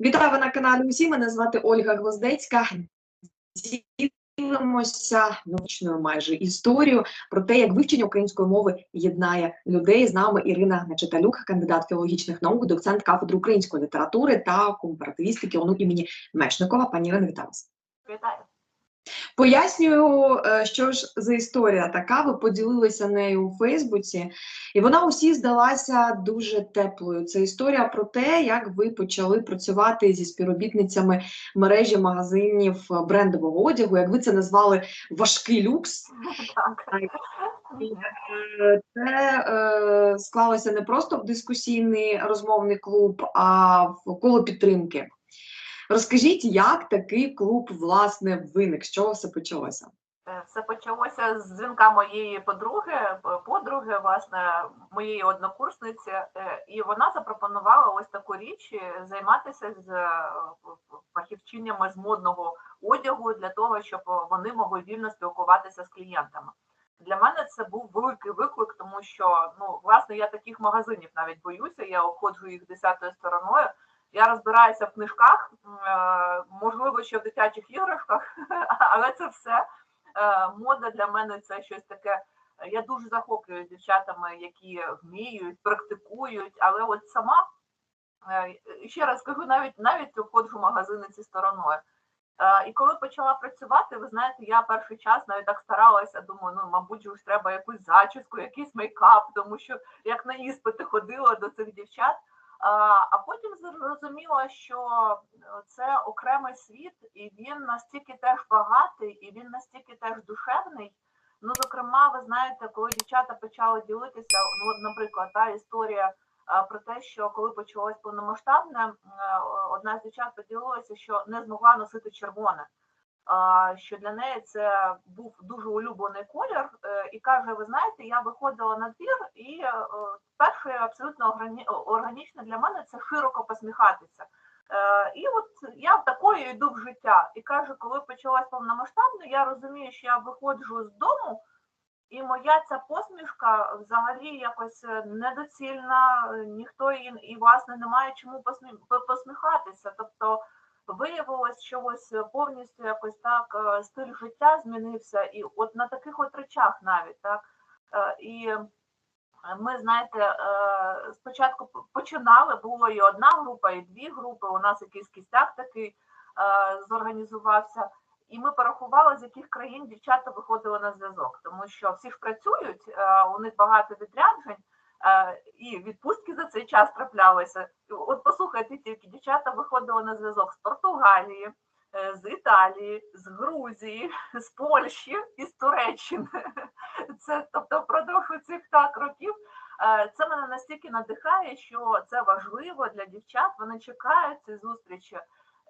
Вітаю на каналі Усі. Мене звати Ольга Гвоздецька. Ділимося научною майже історією про те, як вивчення української мови єднає людей. З нами Ірина Нечиталюк, кандидат філологічних наук, доцент кафедри української літератури та компаративістики ОНУ імені Мечникова. Пані Ірина, вітаю вас. Вітаю. Пояснюю, е, що ж за історія така. Ви поділилися нею у Фейсбуці, і вона усі здалася дуже теплою. Це історія про те, як ви почали працювати зі співробітницями мережі магазинів брендового одягу, як ви це назвали важкий люкс. Це е, склалося не просто в дискусійний розмовний клуб, а в коло підтримки. Розкажіть, як такий клуб власне виник? З чого все почалося? Е, Все почалося з дзвінка моєї подруги, подруги, власне, моєї однокурсниці, е, і вона запропонувала ось таку річ е, займатися з е, фахівчиннями з модного одягу для того, щоб вони могли вільно спілкуватися з клієнтами. Для мене це був великий виклик, тому що ну власне я таких магазинів навіть боюся. Я обходжу їх десятою стороною. Я розбираюся в книжках, е, можливо, ще в дитячих іграшках, але це все е, мода для мене це щось таке. Я дуже захоплююсь дівчатами, які вміють, практикують, але от сама е, ще раз кажу, навіть навіть обходжу магазини ці стороною. І коли почала працювати, ви знаєте, я перший час навіть так старалася, думаю, ну мабуть, ж треба якусь зачіску, якийсь мейкап, тому що як на іспити ходила до цих дівчат. А потім зрозуміла, що е, це окремий світ, і він настільки теж багатий, і він настільки теж душевний. Ну, зокрема, ви знаєте, коли дівчата почали ділитися, ну, наприклад, та історія про те, що коли почалось повномасштабне, е, одна з дівчат поділилася, що не змогла носити червоне. Що для неї це був дуже улюблений колір, е, і каже: Ви знаєте, я виходила на двір, і е, перше абсолютно органічно для мене це широко посміхатися. Е, І от я такою йду в життя. І каже, коли почалась повномасштабна, я розумію, що я виходжу з дому, і моя ця посмішка взагалі якось недоцільна, ніхто її і власне не має чому посмі- посміхатися. Тобто виявилось, що ось е, повністю якось так е, стиль життя змінився, і от на таких от речах навіть так. Е, І ми, знаєте, е, спочатку починали, було і одна група, і дві групи. У нас якийсь кістяк такий е, зорганізувався. І ми порахували, з яких країн дівчата виходили на зв'язок, тому що всі ж працюють, е, у них багато відряджень, е, і відпустки за цей час траплялися. От послухайте, тільки дівчата виходили на зв'язок з Португалії, е, з Італії, з Грузії, з Польщі і з Туреччини. Це тобто впродовж цих так років. е, Це мене настільки надихає, що це важливо для дівчат. Вони чекають цієї зустрічі.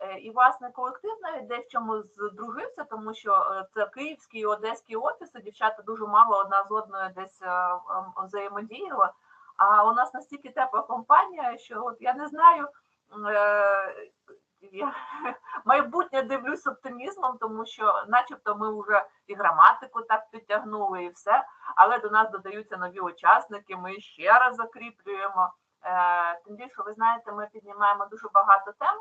Е, І власне колектив навіть десь в чому здружився, тому що е, це київський і одеський офіси. Дівчата дуже мало одна з одною десь е, ем, взаємодіяли. А у нас настільки тепла компанія, що от я не знаю. Я майбутнє дивлюсь оптимізмом, тому що, начебто, ми вже і граматику так підтягнули, і все. Але до нас додаються нові учасники. Ми ще раз закріплюємо. Тим більше, ви знаєте, ми піднімаємо дуже багато тем.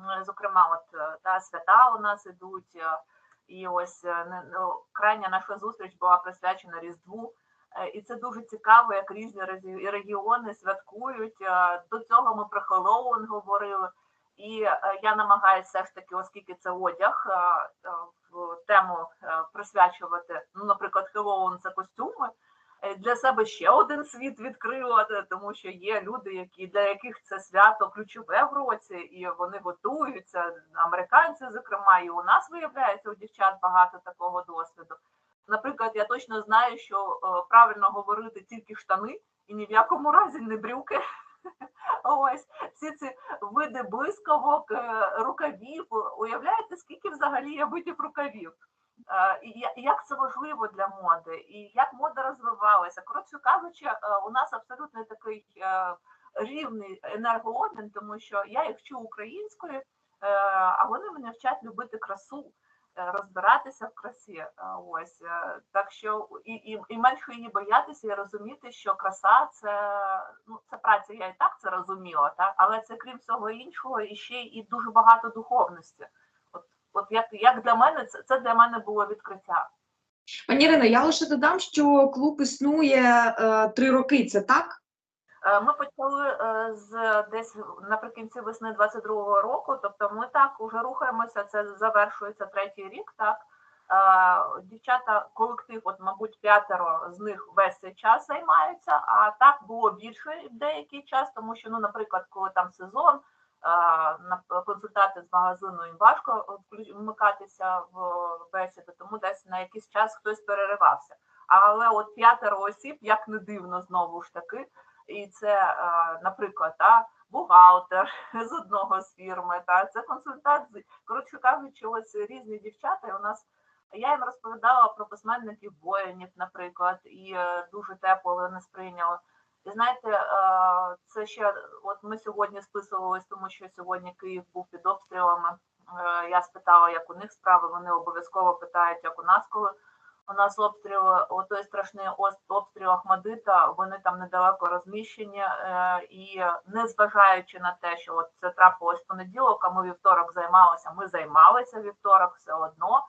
Е, Зокрема, от е, та свята у нас ідуть, е, і ось ну, крайня наша зустріч була присвячена Різдву. І це дуже цікаво, як різні регіони святкують. До цього ми про Хеллоуін говорили. І я намагаюся все ж таки, оскільки це одяг, в тему присвячувати. Ну, наприклад, Хеллоуін це костюми. Е, Для себе ще один світ відкрила, тому що є люди, які для яких це свято ключове в році, і вони готуються. Американці, зокрема, і у нас виявляється у дівчат багато такого досвіду. Наприклад, я точно знаю, що е, правильно говорити тільки штани і ні в якому разі не брюки. Ось всі ці види блискавок, рукавів. Уявляєте, скільки взагалі є видів рукавів? Е, як це важливо для моди, і як мода розвивалася. Коротше кажучи, е, у нас абсолютно такий е, рівний енергообмін, тому що я їх вчу українською, а вони мене вчать любити красу. розбиратися в красі. Ось так що і, і, і менше її боятися і розуміти, що краса це ну це праця. Я і так це розуміла, так але це крім всього іншого, і ще і дуже багато духовності. От, як, як для мене, це, це для мене було відкриття. Пані Ірино, я лише додам, що клуб існує е, три роки. Це так? Е, Ми почали е, з десь наприкінці весни 22-го року. Тобто, ми так уже рухаємося. Це завершується третій рік. Так Е, дівчата, колектив, от мабуть, п'ятеро з них весь цей час займаються. А так було більше деякий час, тому що, ну, наприклад, коли там сезон. На консультати з магазину їм важко вмикатися в бесіду, тому десь на якийсь час хтось переривався. Але от п'ятеро осіб, як не дивно, знову ж таки, і це, е, наприклад, та, бухгалтер з одного з фірми, та, це консультант. Коротше кажучи, ось різні дівчата. І у нас я їм розповідала про письменників воїнів, наприклад, і е, дуже тепло вони сприйняли. І знаєте, е, це ще от ми сьогодні списувались, тому що сьогодні Київ був під обстрілами. Е, Я спитала, як у них справи. Вони обов'язково питають, як у нас, коли у нас обстріл, отой страшний обстріл Ахмадита, вони там недалеко розміщені, е, і не зважаючи на те, що от це трапилось в понеділок, а ми вівторок займалися, ми займалися вівторок все одно.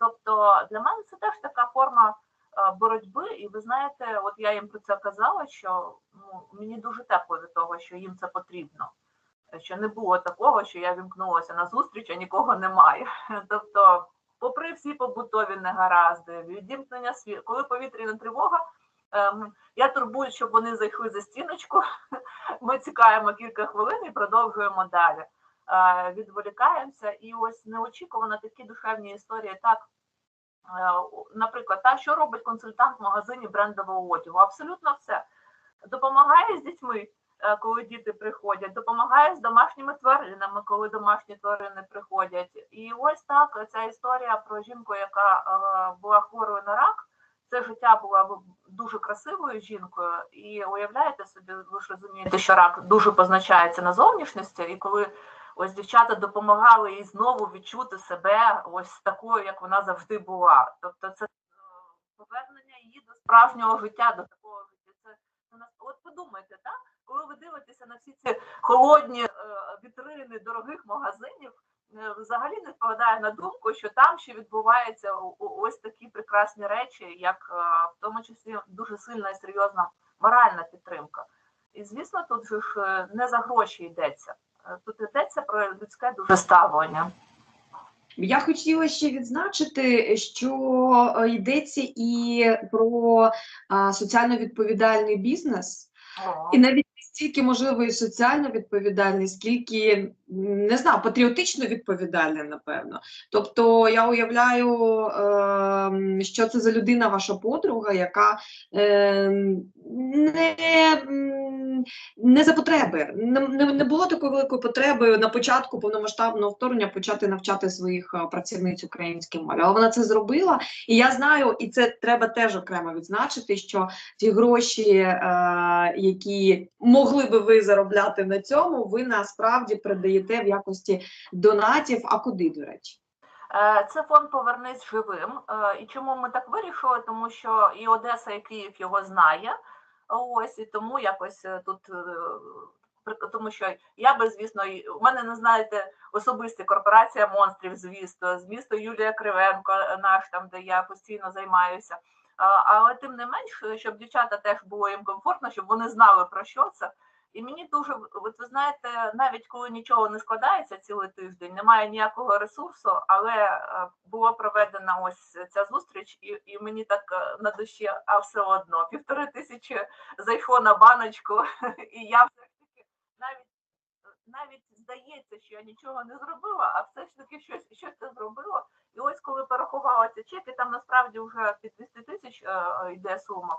Тобто для мене це теж така форма боротьби, і ви знаєте, от я їм про це казала, що ну, мені дуже тепло від того, що їм це потрібно. Що не було такого, що я вімкнулася на зустріч, а нікого немає. Тобто, попри всі побутові негаразди, відімкнення світла, коли повітряна тривога, ем, я турбую, щоб вони зайшли за стіночку. Ми чекаємо кілька хвилин і продовжуємо далі. Е, Відволікаємося, і ось неочікувано такі душевні історії. Так, е, наприклад, та що робить консультант в магазині брендового одягу? Абсолютно все. Допомагає з дітьми, е, коли діти приходять, допомагає з домашніми тваринами, коли домашні тварини приходять. І ось так ця історія про жінку, яка е, була хворою на рак. Це життя була дуже красивою жінкою, і уявляєте собі, ви ж розумієте, що рак дуже позначається на зовнішності, і коли ось дівчата допомагали їй знову відчути себе ось такою, як вона завжди була. Тобто, це е, повернення її до справжнього життя, до такого життя. Це, нас- от подумайте, так? Коли ви дивитеся на всі ці холодні е, вітрини дорогих магазинів, е, взагалі не впадає на думку, що там ще відбуваються ось такі прекрасні речі, як в тому числі дуже сильна і серйозна моральна підтримка. І звісно, тут ж не за гроші йдеться. Е, Тут йдеться про людське дуже ставлення. Я хотіла ще відзначити, що е, йдеться і про соціально відповідальний бізнес, О, і навіть стільки можливо і соціально відповідальний, скільки не знаю, патріотично відповідальний, напевно. Тобто я уявляю, е, що це за людина, ваша подруга, яка е, не, не за потреби. Не, не, було такої великої потреби на початку повномасштабного вторгнення почати навчати своїх е, працівниць українській мові. Але вона це зробила, і я знаю, і це треба теж окремо відзначити, що ті гроші, е, які могли би ви заробляти на цьому, ви насправді передаєте в якості донатів. А куди, до речі? Е, Це фонд Повернись живим. Е, І чому ми так вирішили? Тому що і Одеса, і Київ його знає. Ось і тому якось е, тут. Тому що я би, звісно, у мене не знаєте особисті корпорація монстрів з міста, з міста Юлія Кривенко, наш там, де я постійно займаюся. Але тим не менш, щоб дівчата теж було їм комфортно, щоб вони знали про що це. І мені дуже, от ви знаєте, навіть коли нічого не складається цілий тиждень, немає ніякого ресурсу, але е, була проведена ось ця зустріч, і, і мені так е, на душі, а все одно півтори тисячі зайшло на баночку, і я все ж таки навіть навіть здається, що я нічого не зробила, а все ж таки щось щось це зробила. І ось коли порахувала ці чеки, там насправді вже під 200 тисяч е, е, йде сума.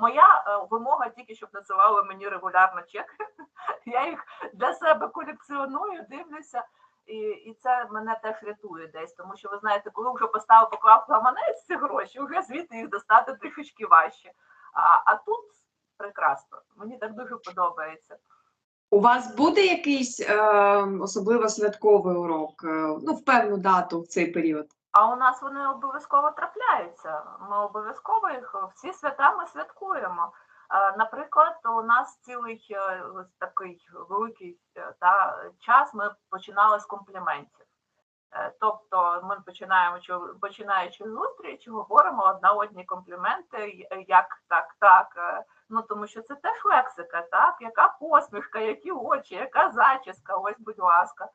Моя е, вимога тільки, щоб надсилали мені регулярно чеки. Я їх для себе колекціоную, дивлюся. І, і це мене теж рятує десь, тому що ви знаєте, коли вже поставив поклав гаманець ці гроші, вже звідти їх достати трішечки важче. А, а тут прекрасно, мені так дуже подобається. У вас буде якийсь е, особливо святковий урок, е, ну, в певну дату в цей період? А у нас вони обов'язково трапляються. Ми обов'язково їх всі свята ми святкуємо. Е, Наприклад, у нас цілий е, такий великий е, та, час ми починали з компліментів. Е, Тобто ми починаємо починаючи зустріч, говоримо одна одні компліменти, як так, так. е, Ну тому що це теж лексика, так? Яка посмішка, які очі, яка зачіска, ось, будь ласка.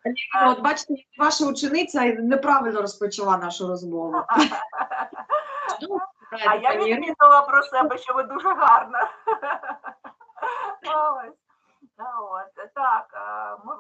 Ну, От бачите, ваша учениця неправильно розпочала нашу розмову. А я відмітила про себе, що ви дуже гарна. Ось. Та От, так, ми,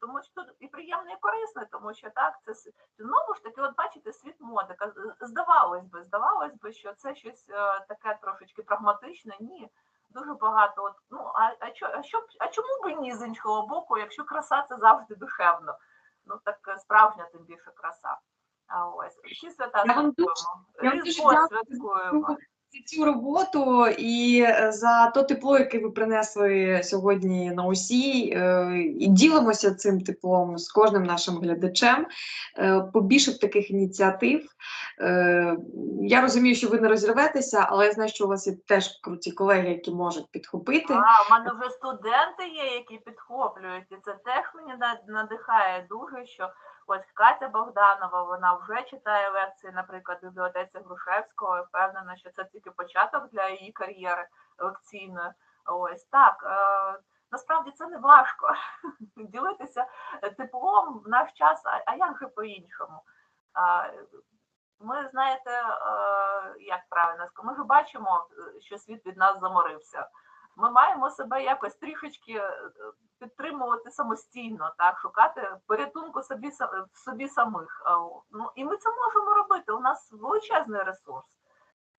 тому що тут і приємно, і корисно, тому що так, це знову ж таки, от бачите, світ моди. Здавалось би, здавалось би, що це щось е, таке трошечки прагматичне. Ні, дуже багато. От, ну, а, а, чо, а, що, а чому б ні з іншого боку, якщо краса це завжди душевно? Ну так е, справжня тим більше краса. А ось всі свята святкуємо. Різдво святкуємо. За цю роботу і е, за то тепло, яке ви принесли сьогодні на усі. е, І ділимося цим теплом з кожним нашим глядачем. Е, Побільше таких ініціатив. Я розумію, що ви не розірветеся, але я знаю, що у вас є теж круті колеги, які можуть підхопити. А, у мене вже студенти є, які підхоплюють, і це теж мені надихає дуже, що ось Катя Богданова, вона вже читає лекції, наприклад, бібліотеці Грушевського, і впевнена, що це тільки початок для її кар'єри лекційної. Ось так. Е, насправді це не важко ділитися теплом в наш час, а, а як же по-іншому? Ми знаєте, е, як правильно ми ж бачимо, е, що світ від нас заморився. Ми маємо себе якось трішечки е, підтримувати самостійно, так шукати порятунку собі в собі самих. Ну і ми це можемо робити. У нас величезний ресурс.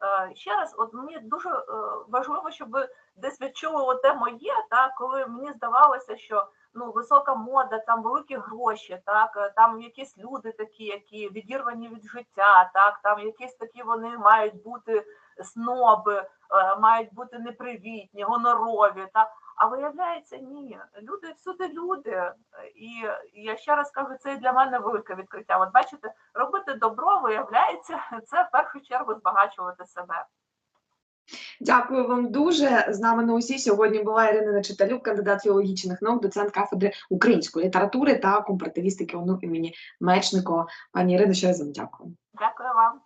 Е, Ще раз, от мені дуже е, важливо, щоб десь відчули оте моє, так, коли мені здавалося, що ну, висока мода, там великі гроші, так, там якісь люди такі, які відірвані від життя, так, там якісь такі вони мають бути сноби, е, мають бути непривітні, гонорові. Так. А виявляється, ні, люди всюди люди. І я ще раз кажу, це для мене велике відкриття. От бачите, робити добро, виявляється, це в першу чергу збагачувати себе. Дякую вам дуже. З нами на усі сьогодні була Ірина Нечиталюк, кандидат філологічних наук, доцент кафедри української літератури та компаративістики ОНУ імені Мечникова. Пані Ірино, ще раз вам дякую. Дякую вам.